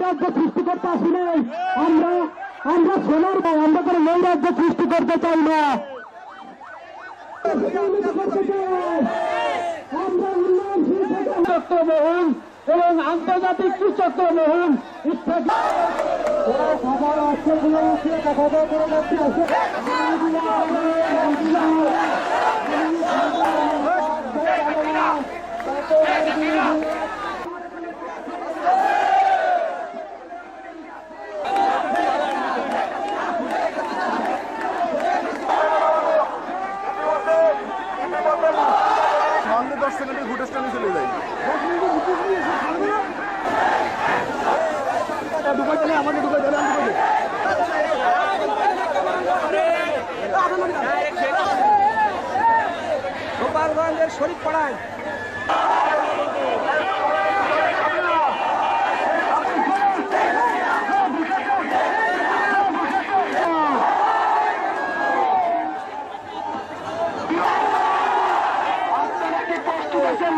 নৈরাজ্য সৃষ্টি করতে আসি নাই আমরা আমরা সোনার ভাই আমরা কোনো নৈরাজ্য সৃষ্টি করতে চাই না এবং আন্তর্জাতিক সুচক্র মহল ইত্যাদি আমাকে ঢুকাই দিলে আমি গোপালগঞ্জের শরীফ পাড়ায়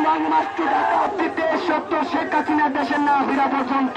লং মার্চটি ঢাকা অতীতে সত্য শেখ হাসিনা দেশের না ফিরা পর্যন্ত